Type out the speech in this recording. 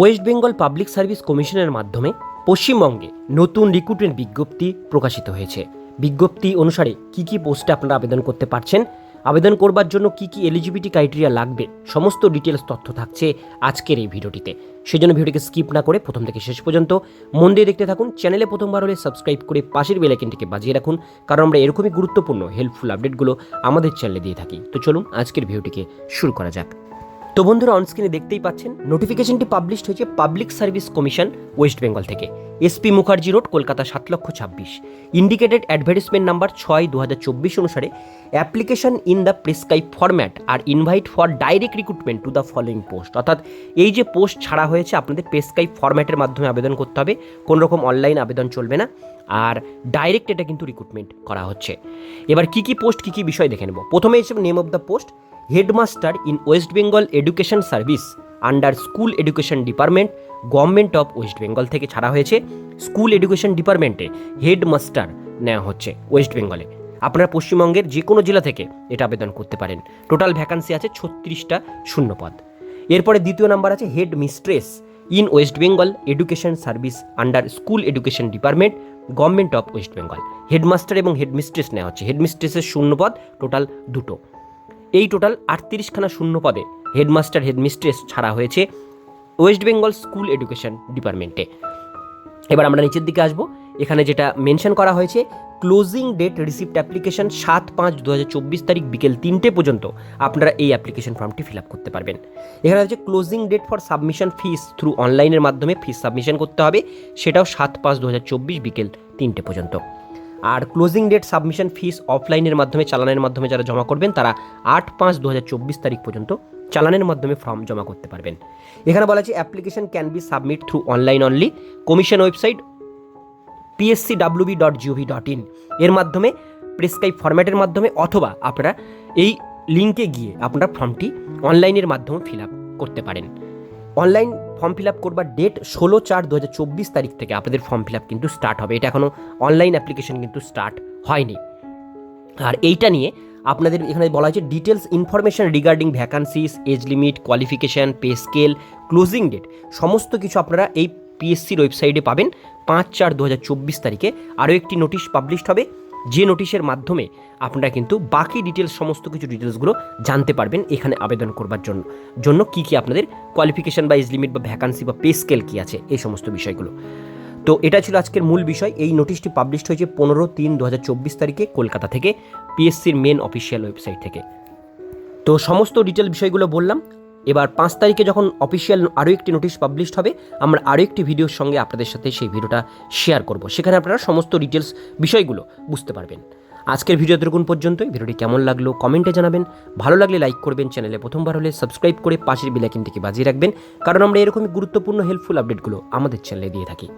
West Bengal public service কমিশনের মাধ্যমে পশ্চিমবঙ্গে নতুন রিক্রুটমেন্ট বিজ্ঞপ্তি প্রকাশিত হয়েছে। বিজ্ঞপ্তি অনুসারে কি কি পোস্টে আপনারা আবেদন করতে পারছেন, আবেদন করবার জন্য কি কি এলিজিবিলিটি ক্রাইটেরিয়া লাগবে, সমস্ত ডিটেলস তথ্য থাকছে আজকের এই ভিডিওটিতে। সেই জন্য ভিডিওটিকে স্কিপ না করে প্রথম থেকে শেষ পর্যন্ত মন দিয়ে দেখতে থাকুন চ্যানেলে প্রথমবার হলে সাবস্ক্রাইব করে পাশের বেলাইকেনটিকে বাজিয়ে রাখুন, কারণ আমরা এরকমই গুরুত্বপূর্ণ হেল্পফুল আপডেটগুলো আমাদের চ্যানেলে দিয়ে থাকি। তো চলুন আজকের ভিডিওটিকে শুরু করা যাক। তো বন্ধুরা অনস্ক্রিনে দেখতেই পাচ্ছেন নোটিফিকেশনটি পাবলিশড হয়েছে public service commission West Bengal থেকে। এসপি মুখার্জি রোড কলকাতা সাত লক্ষ ছাব্বিশ। ইন্ডিকেটেড অ্যাডভার্টিসমেন্ট নাম্বার ছয় দু হাজার চব্বিশ অনুসারে application in the prescribe format R invite for direct recruitment to the following post অর্থাৎ এই যে পোস্ট ছাড়া হয়েছে, আপনাদের প্রেসক্রাইব ফরম্যাটের মাধ্যমে আবেদন করতে হবে। কোনো রকম অনলাইন আবেদন চলবে না। আর ডাইরেক্ট এটা কিন্তু রিক্রুটমেন্ট করা হচ্ছে। এবার কি কি পোস্ট কি কি বিষয় দেখে নেব। প্রথমে হিসেবে name of the post headmaster in West Bengal education service under school education department, government of West Bengal থেকে ছাড়া হয়েছে। স্কুল এডুকেশন ডিপার্টমেন্টে হেডমাস্টার নেওয়া হচ্ছে ওয়েস্ট বেঙ্গলে। আপনারা পশ্চিমবঙ্গের যে কোনো জেলা থেকে এটা আবেদন করতে পারেন। টোটাল ভ্যাকান্সি আছে ছত্রিশটা শূন্যপদ। এরপরে দ্বিতীয় নাম্বার আছে head mistress in West Bengal education service under school education department, government of West Bengal. Headmaster এবং হেডমিস্ট্রেস নেওয়া হচ্ছে। হেডমিস্ট্রেসের শূন্যপদ টোটাল দুটো। এই টোটাল আটত্রিশখানা শূন্য পদে হেডমাস্টার, হেডমিস্ট্রেস ছাড়া হয়েছে ওয়েস্ট বেঙ্গল স্কুল এডুকেশন ডিপার্টমেন্টে। এবার আমরা নিচের দিকে আসব। এখানে যেটা মেনশন করা হয়েছে, ক্লোজিং ডেট রিসিপ্ট অ্যাপ্লিকেশন সাত পাঁচ দু তারিখ বিকেল তিনটে পর্যন্ত আপনারা এই অ্যাপ্লিকেশন ফর্মটি ফিল আপ করতে পারবেন। এখানে হচ্ছে closing date for submission fees through অনলাইনের মাধ্যমে ফিস সাবমিশন করতে হবে। সেটাও সাত পাঁচ দু বিকেল তিনটে পর্যন্ত। আর ক্লোজিং ডেট সাবমিশন ফিস অফলাইনের মাধ্যমে, চালানের মাধ্যমে যারা জমা করবেন, তারা আট পাঁচ দু তারিখ পর্যন্ত চালানের মাধ্যমে ফর্ম জমা করতে পারবেন। এখানে বলা আছে application can be submit through online only commission website PSC WB dot GOV dot in এর মাধ্যমে প্রেসক্রাইব ফরম্যাটের মাধ্যমে, অথবা আপনারা এই লিঙ্কে গিয়ে আপনারা ফর্মটি অনলাইনের মাধ্যমে ফিল আপ করতে পারেন। অনলাইন ফর্ম ফিল আপ করবার ডেট ষোলো চার দু তারিখ থেকে আপনাদের ফর্ম ফিল আপ কিন্তু স্টার্ট হবে। এটা এখনও অনলাইন অ্যাপ্লিকেশন কিন্তু স্টার্ট হয়নি। আর এইটা নিয়ে আপনাদের এখানে বলা হয়েছে details information regarding vacancies age limit qualification pay scale closing date সমস্ত কিছু আপনারা এই পিএসসির ওয়েবসাইটে পাবেন। পাঁচ চার দু তারিখে। আরও একটি নোটিশ পাবলিশড হবে। যে নোটিশের মাধ্যমে আপনারা কিন্তু বাকি ডিটেলস সমস্ত কিছু ডিটেলসগুলো জানতে পারবেন এখানে আবেদন করবার জন্য। জন্য কী কী আপনাদের কোয়ালিফিকেশান বা এজ লিমিট বা ভ্যাকান্সি বা পে স্কেল কী আছে, এই সমস্ত বিষয়গুলো। তো এটা ছিল আজকের মূল বিষয়। এই নোটিশটি পাবলিশড হয়েছে পনেরো তিন দু তারিখে কলকাতা থেকে পিএসসির মেন অফিসিয়াল ওয়েবসাইট থেকে। তো সমস্ত ডিটেল বিষয়গুলো বললাম। এবার পাঁচ তারিখে যখন অফিসিয়াল আরও একটি নোটিশ পাবলিশড হবে, আমরা আরও একটি ভিডিওর সঙ্গে আপনাদের সাথে সেই ভিডিওটা শেয়ার করব। সেখানে আপনারা সমস্ত ডিটেলস বিষয়গুলো বুঝতে পারবেন। আজকের ভিডিও এতটুকুন পর্যন্তই। ভিডিওটি কেমন লাগল কমেন্টে জানাবেন। ভালো লাগলে লাইক করবেন। চ্যানেলে প্রথমবার হলে সাবস্ক্রাইব করে পাশের বিলাকিনটিকে বাজিয়ে রাখবেন। কারণ আমরা এরকমই গুরুত্বপূর্ণ হেল্পফুল আপডেটগুলো আমাদের চ্যানেলে দিয়ে থাকি।